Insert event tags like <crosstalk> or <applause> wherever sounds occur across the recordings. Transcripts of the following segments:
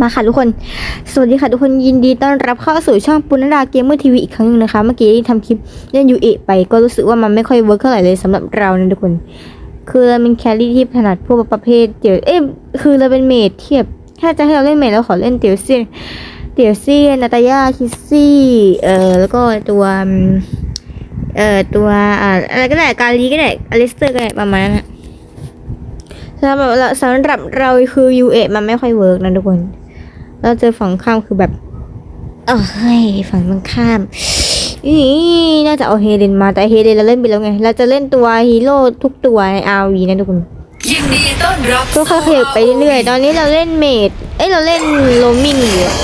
มาค่ะทุกคน สวัสดีค่ะทุกคนยินดีต้อนรับเข้าสู่ช่องปุณณดาเกมเมอร์ทีวีอีกครั้งหนึงนะคะ เมื่อกี้ทำคลิปเล่นยูเอไปก็รู้สึกว่ามันไม่ค่อยเวิร์กเท่าไหร่เลยสำหรับเรานะทุกคน คือเราเป็นแครี่ที่ถนัดพวกประเภทเดี๋ยวเอ๊ะคือเราเป็นเมดเทียบ ถ้าจะให้เราเล่นเมดเราขอเล่นเตียวเซียนเตียวเซียนนาตายาคิซี่เอ่อแล้วก็ตัวเอ่อตัวอ่าอะไรก็ได้กาลีก็ได้อลิสเตอร์ก็ได้ประมาณนั้นอะสำหรับเราสำหรับเราคือ UA มันไม่ค่อยเวิร์กนะทุกคน เราเจอฝั่งข้ามคือแบบเออเฮ้ยฝั่งตรงข้ามอีน่าจะเอาเฮเลนมาแต่เฮเลนเราเล่นไปแล้วไง เราจะเล่นตัวฮีโร่ทุกตัวใน RV นะทุกคนยินดีต้อนรับก็ค่อยๆขยับไปเรื่อยๆ ตอนนี้เราเล่นเมด เอ้ยเราเล่นโรมิงอยู่อะ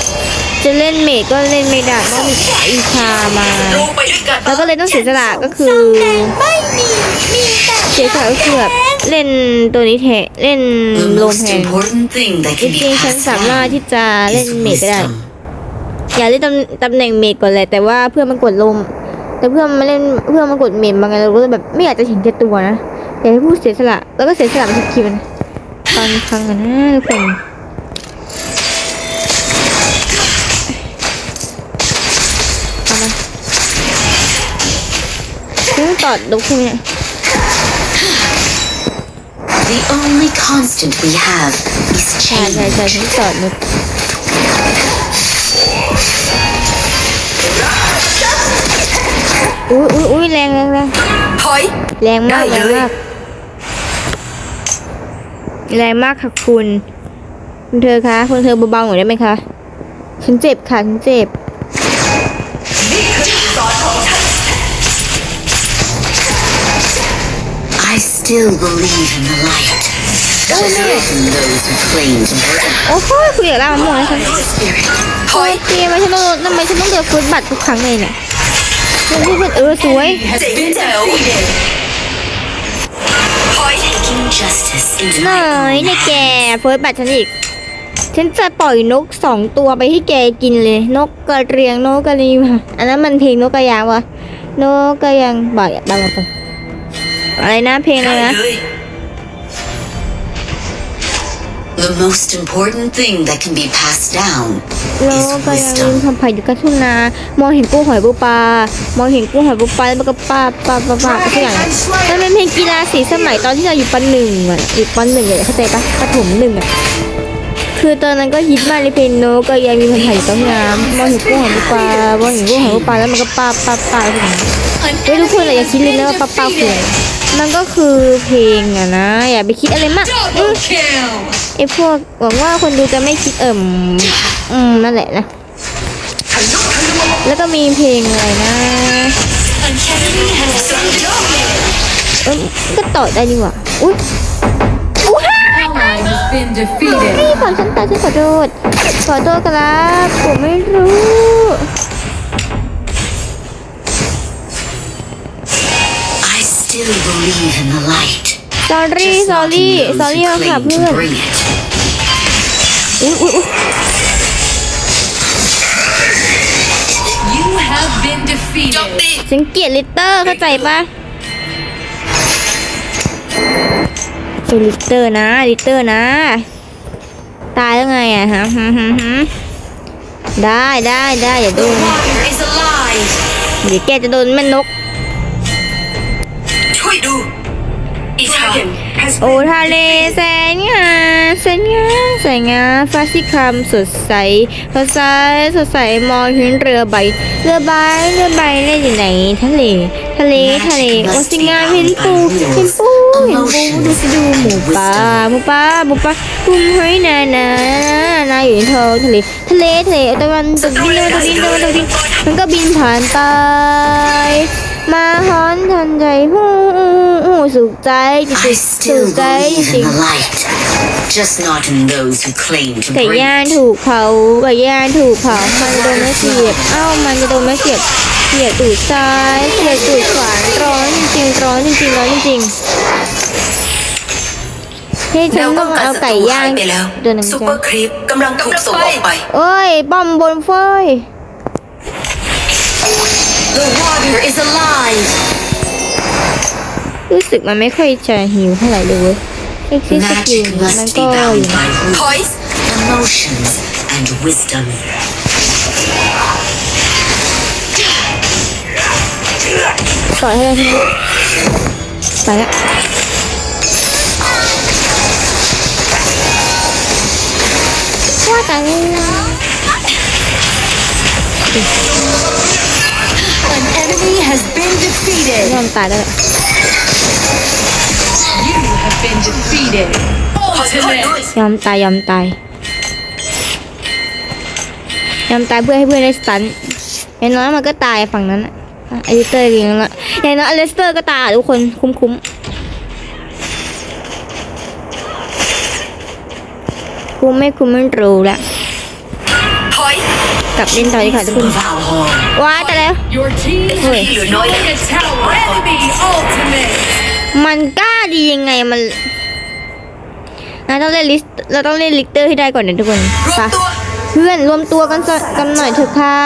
จะเล่นเมดก็เล่นไม่ได้ต้องมีอีชามาแล้วก็เลยต้องเสียสละก็คือเสียสละก็คือแบบเล่นตัวนี้แทนเล่นโลมแทนจริงๆฉันสามารถที่จะเล่นเมดได้อยากเล่นตำตำแหน่งเมดก่อนเลยแต่ว่าเพื่อนมันกดลม แต่เพื่อนมันเล่นเพื่อนมันกดเมดมางไงเราก็แบบไม่อยากจะเห็นแก่ตัวนะอยากให้พูดเสียสละแล้วก็เสียสละมาทุกทีมันฟังฟังกันนะทุกคน ตอดดุใช่ไหมเนี่ย The only constant we have is ใช่ใช่ change. ใช่ฉันตอดนุกอุ้ยอุ้ยอุ้ยแรงแรงแรงถอยแรงมากได้แรงเลยมากแรงมากค่ะคุณ คุณเธอคะคุณเธอเบาๆหน่อยได้ไหมคะ ฉันเจ็บค่ะ ฉันเจ็บ still believe in the light. Just even those who claim to bring โอ้โหคุยกับเราหมดแล้วฉัน spirit. โอ้ยเกมทำไมฉันต้องทำไมฉันต้องเจอฟุตบัตรทุกครั้งเลยเนี่ยเพื่อนเพื่อนเออสวย has been defeated. Taking justice into หน่ my อย own เนี่ยแก hands. เฟิร์สบัตรฉันอีก ฉันจะปล่อยนกสองตัวไปให้แกกินเลย นกกระเรียงนกกระรีมาอันนั้นมันเพลงนกกระยางวะนกกระยางบ่อยอะบ้าไปอะไรนะเพลงอะไรนะ The most important thing that can be passed down แล้ is วก็ยังลืม wisdom. ทำไผ่อยู่กับทุ่งนามองเห็นกุ้งหอยปูปลามองเห็นกุ้งหอยปูปลาแล้วมันก็ป้าป้าป้าป้าอะไรสักอย่างมันเป็นเพลงกีฬาสีสมัยตอนที่เราอยู่ปหนึ่งอะอยู่ปหนึ่งเลยเข้าใจปะปฐมหนึ่งอะคือตอนนั้นก็ฮิตมากเลยเพลงโนกก็ยังมีทำไผ่อยู่กับน้ำมองเห็นกุ้งหอยปูปลามองเห็นกุ้งหอยปูปลาแล้วมันก็ป้าป้าป้าอะไรสักอย่าง เฮ้ยทุกคนอย่าคิดเลยนะว่าป้าป้าคืออะไรมันก็คือเพลงอะนะ อย่าไปคิดอะไรมากอืมไอ้พวกหวังว่าคนดูจะไม่คิดเอิ่มอืมนั่นแหละนะ แล้วก็มีเพลงอะไรนะเออก็ต่อได้นี่หว่าอุ้ยอุ้ย has been defeated. นี่ขอฉันตายฉันขอโทษขอโทษครับผมไม่รู้ still believe in the light. สอรี่ Just สอ not รี่ in สอ those รี่ who ค่ะ claim เพื่ to อน bring it. อุ้ยอุ้ยอุ้ย You have been defeated. ฉันเกลียดลิตเตอร์เข้าใจปะเออลิตเตอร์นะลิตเตอร์นะ ตายแล้วไงอะฮะฮึฮึฮึได้ได้ได้อย่าโดน Water is alive. เดี๋ยวแกจะโดนแม่นกช่วย ดูอีธานโอ้ทะเลแสนงามแสนงามแสนงามฟ้าสีครามสดใสฟ้าใสสดใสมองเห็นเรือใบ เรือใบเรือใบเล่นอยู่ในทะเล ทะเลทะเลโอ้สิงามเห็นปูเห็นปูเห็นปูดูสิดูหมูป่าหมูป่าหมูป่ากุ้งหอยนานานาอยู่ในท้องทะเลทะเลทะเลตะวันตกดินตะวันตกดินตะวันตกดินมันก็บินผ่านไป มาฮอนทันใจหูหูสุขใจจิต I สุ still ขใจจ believe ริ in ง the light. Just not in those who claim to ไก่ bring ย่าง it. ถูกเผาไก่ย่างถูกเผามันจะโดนไม่เสียบเอ้ามันจะโดนไม่เสียบเสียบตูดซ้ายเสียบตูดขวาร้อนจริงๆร้อนจริงๆร้อนจริงๆที่ฉันต้องเอาไก่ย่างไปแล้วตัวหนึ่งซุปจ้ะเปอร์ครีปกำลังถูกส่งออกไป เอ้ยป้อมบนเฟย The water is alive. รู้สึกมันไม่ค่อยจะหิวเท่าไหร่เลยเว้ยเอ็กซิสกิล Magic มัน must ก็ be อยู่ bound นะ by rules, emotions, and wisdom. ต่อยให้ได้ที่นี่ไปละว่ากันนะ An enemy has been defeated. ยอมตายแล้วแหละ You have been defeated. Ultimate. ยอมตายยอมตาย ยอมตายเพื่อให้เพื่อนได้สตันอย่างน้อยมันก็ตายฝั่งนั้นอะอะอลิสเตอร์เลี้ยงละอย่างน้อยอลิสเตอร์ก็ตายทุกคนคุ้มคุ้มคุ้มไม่คุ้มไม่รู้ละ กลับเล่นต่อดีกว่าทุกคนว้าแต่แล้ว Your team has Wait. destroyed a tower. Enemy ultimate. มันกล้าดียังไงมันเราต้องเล่นลิสเราต้องเล่นลิกเตอร์ให้ได้ก่อนนะทุกคนไปะเพื่อนรวมตัวกันกันหน่อยเถอะค่ะ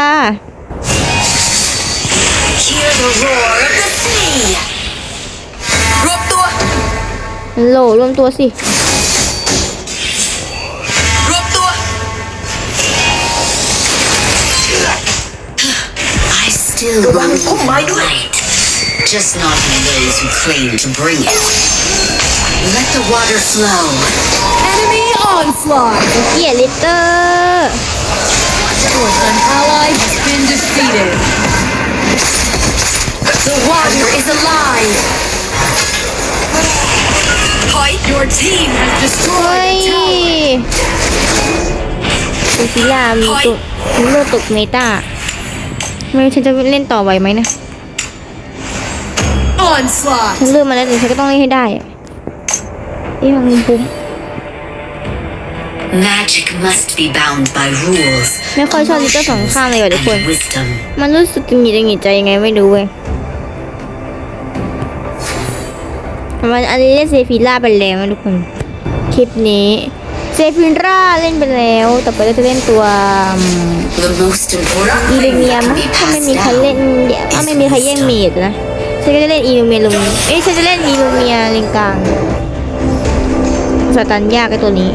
Hear the roar of the sea. โหลรวมตัวสิ I still believe in light, just not in those who claim to bring it. Let the water flow. Enemy onslaught. เกลียดลิกเตอร์ An ally has been defeated. The water is alive. Your team has เฮ้ destroyed ย a tower. ซูซิลามีตุมีโลตกเมตา ไม่รู้ฉันจะเล่นต่อไหวไหมนะ Onslaught. ฉันเลือกมาแล้วแต่ฉันก็ต้องเล่นให้ได้อะนี่มันคุ้ม Magic must be bound by rules. ไม่ค่อยชอบลิกเตอร์สองข้างเลยว่ะทุกคน and wisdom. มันรู้สึกหงิดหงิดใจยังไงไม่รู้เว้ยมันอันนี้เล่นเซฟิล่าไปแล้วนะทุกคน คลิปนี้ เซฟิล่าเล่นไปแล้ว ต่อไปก็จะเล่นตัวอีลูเมียมถ้าไม่มีใครเล่นเดี๋ยวถ้าไม่มีใครแย่งเมดนะฉันก็จะเล่นอีลูเมียลงเอ้ยฉันจะเล่นอีลูเมียเลงกลางสตันยากไอตัวนี้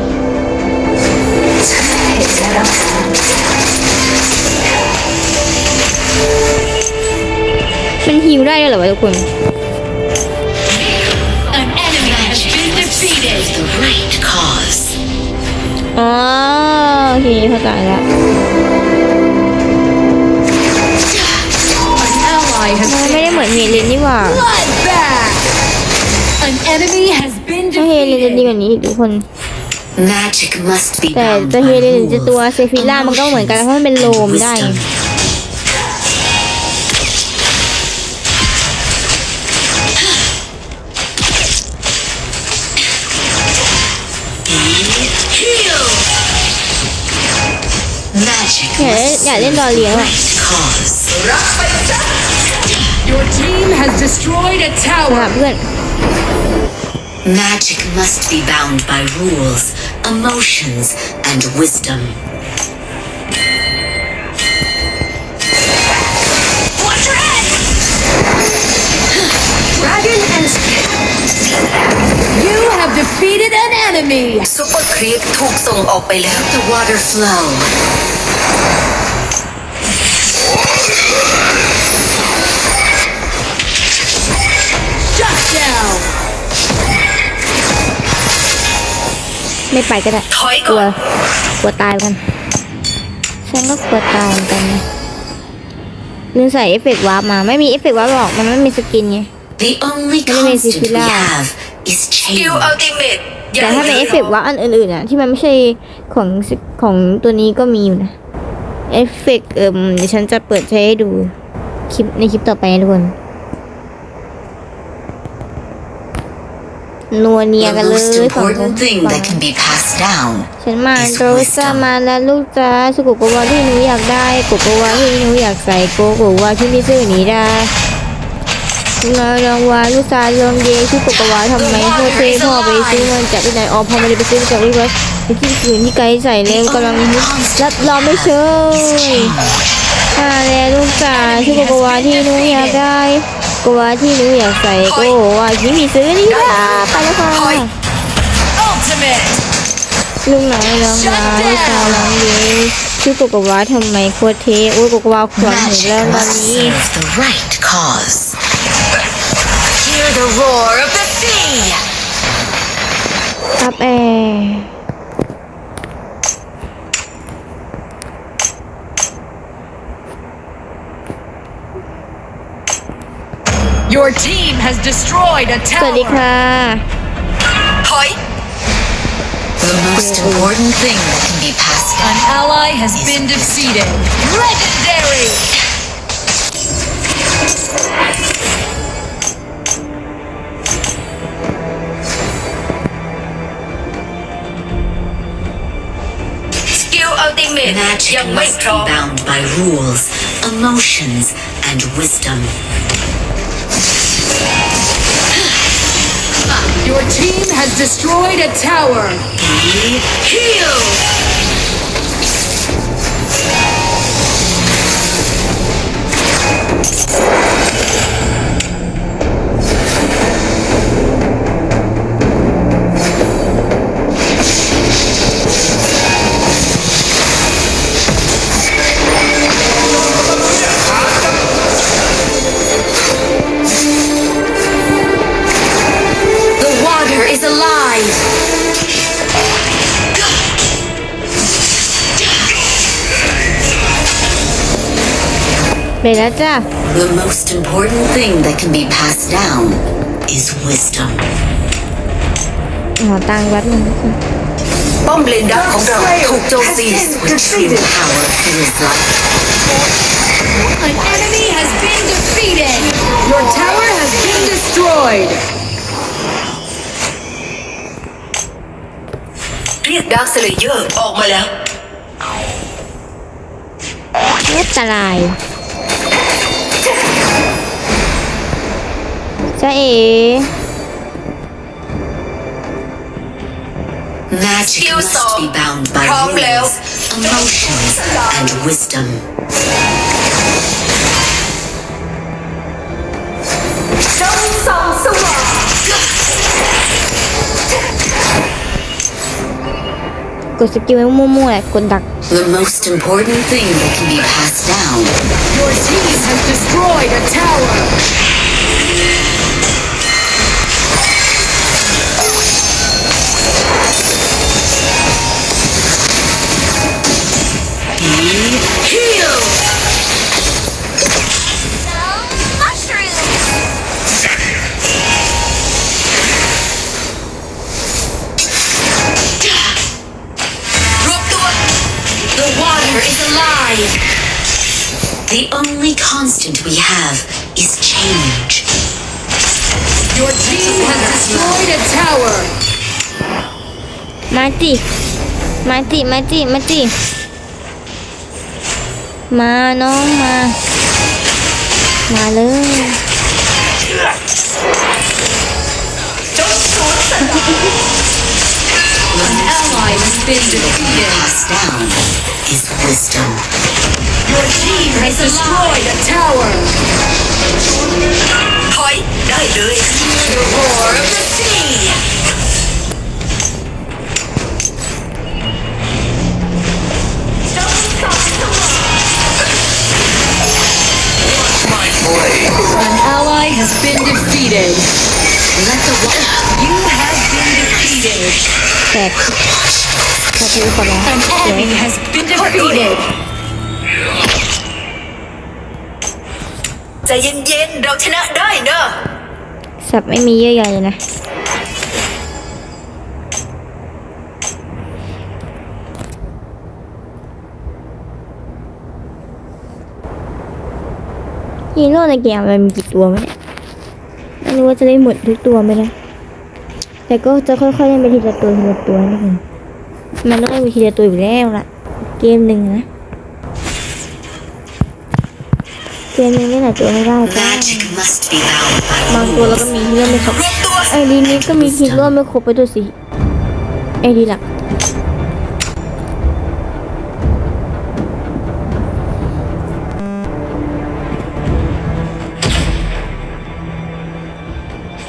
มันฮิวได้ด้วยเหรอวะทุกคน อ๋อโอเคเข้าใจแล้ว An ally has มัน been ไม่ได้เหมือนเฮเลนนี่หว่า bloodbath. An enemy has been ถ้าเฮเลนจะดี defeated. กว่านี้อีกทุกคน Magic must be แต่ bound จะ by เฮเลนจะตัว rules. เซฟิล่ามันก็เหมือนกันเพราะมันเป็นโลมได้ไ ากเล่นอยากเล่นดอเลียงอ่ะ Cause. Your team has destroyed a สำหรับ tower. เพื่อน Magic must be bound by rules, emotions, and wisdom. Watch your head! Dragon and You have defeated an enemy. Super Creep ถูกส่งออกไปแล้ว The water flow. ไม่ไปก็ได้ถอยกก่ลัวอนกลัวตายเหมือนกันฉันก็กลัวตายเหมือนกันนะลืมใส่เอฟเฟกต์วาร์ปมาไม่มีเอฟเฟกต์วาร์ปหรอกมันไม่มีสกินไง The only Let me see constant we Fila. have is change. ultimate. แต่ถ้าเป็นเอฟเฟกต์วาร์ปอันอื่นๆอะที่มันไม่ใช่ของสิของตัวนี้ก็มีอยู่นะเอฟเฟกต์เอิมเดี๋ยวฉันจะเปิดใช้ให้ดูคลิปในคลิปต่อไปนะทุกคน นัวเนีย The กันเลย most สองคน important thing that can be passed down ฉันมา is โรซ่า wisdom. มาแล้วลูกจ้าสุกุโกวาที่หนูอยากได้โกโกวาที่หนูอยากใส่โกโกวาที่ไม่ซื้อหนีได้ลองลองวาลูกซาลองเยชื่อโกโกวาทำไมพ่อเท่พ่อไปซื้อมันจากที่ไหนอ๋อพ่อไม่ได้ไปซื้อมาจากที่วัดไปที่อื่นที่ไกลใส่แล้วกำลังฮิตรับรองไม่เชยมาแล้วลูกจ้าชื่อโกโกวาที่หนูอยากได้โกโกวาที่หนูอยากใส่โกโกวาที่มีซื้อนี่ค่ะไปแล้วค่ะ Ultimate. ลุงน้อยร้องว้าววิชาร้องเย้ชื่อโกโกวาทำไมโคตรเทโอ้ยโกโกวาขวางหู Magic แล้วตอน must นี้ has destroyed a สวัสดี tower. ค่ะ The most important thing that can be passed An down. ally has been defeated. Legendary. Skill Ultimate ยัง Magic ไม่ must พ be ร้อม bound by rules, emotions, and wisdom. Your team has destroyed a tower. Heal! ไปแล้วจ้า The most important thing that can be passed down is wisdom. หอตังค์แป๊บนึงทุกคน ป้อมเลนดักของเราถูกโจมตี Where true power feels like An enemy has been defeated. Your tower has been destroyed. เรียกดาร์คสเลเยอร์ออกมาแล้ว อันตราย จ้าเอ๋ magic Skill must song. be bound by Prom leo. rules, emotions, and wisdom. จงส่องสว่าง กดสกิลให้มั่วๆแหละกดดัก The most important thing that can be passed down Your team has destroyed a tower. Heal. The water is alive. The only constant we have is change. Your team has destroyed a tower. มาจิมาจิ มาน้องมา มาเลยได้เลย An ally has been defeated. Let the water. You have been defeated. แตกขอโทษคนละ An enemy has been defeated. ใจเย็นๆ เราชนะได้เนอะ สับไม่มีเยอะใหญ่เลยนะ ฮีโร่ในเกมมันมีกี่ตัวไหมเนี่ยไม่รู้ว่าจะได้หมดทุกตัวไหมนะ แต่ก็จะค่อยๆเล่นไปทีละตัวทีละตัวนะคุณมันต้องเล่นไปทีละตัวอยู่แล้วล่ะ เกมหนึ่งนะ เกมหนึ่งเล่นหลายตัวไม่ได้จ้า Magic must be bound บาง by ตัวเรา rules, ก็มีฮีโร่ไม่ครบรวมตัวไอดีนี้ก็มีฮีโร่ไม่ครบไปด้วยสิไอดีหลัก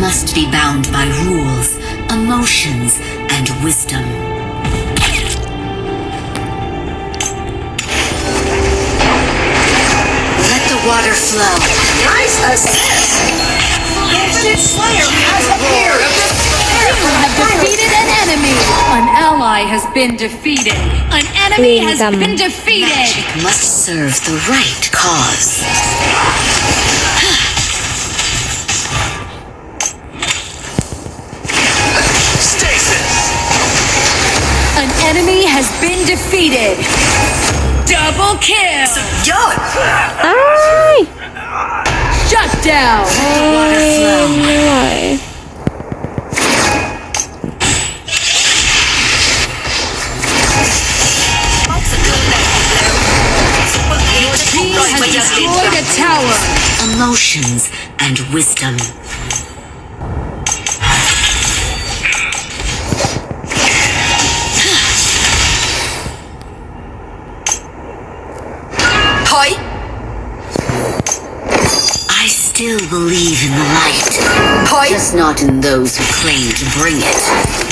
must be bound by rules, emotions, and wisdom. Let the water flow. Nice assist. Infinite Slayer has appeared. You have defeated an enemy. An ally has been defeated. An enemy has um, been defeated. Magic must serve the right cause. <laughs> has been defeated. Double kill. ยอดอ้าย Shut down. ไม่ไหว Team has destroyed a tower. Emotions and wisdom. believe in the light. Point. Just not in those who claim to bring it.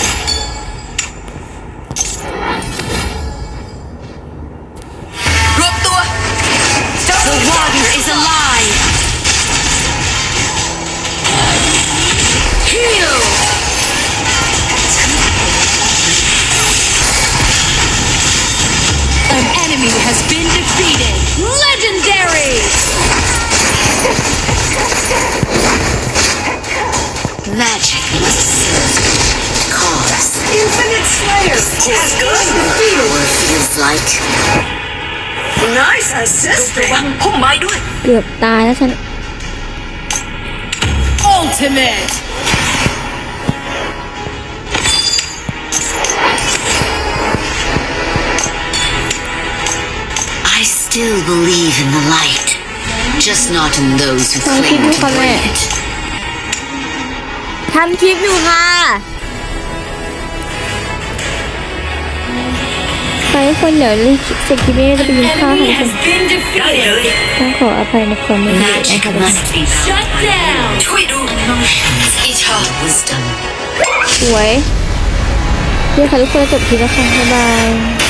Slayer has been defeated. Power feels like Nice assist ระวังพุ่มไม้ด้วย เกือบตายแล้วฉัน Ultimate. I still believe in the light, just not in those who Thank claim you, to bring Colette. it. ทำคลิปอยู่ค่ะ ไปทุกคนเดี๋ยวเสร็จคลิปนี้จะไปกินข้าวค่ะ Enemy ทุกคน has been ได้เล defeated. ยต้องขออภัยในความไม่ดีนะ Magic คะ must be Shut bound by down. ช่วยดู emotions อิชา and wisdom. สวยเดี๋ยวค่ะทุกคนจบคลิปแล้วค่ะบ๊ายบาย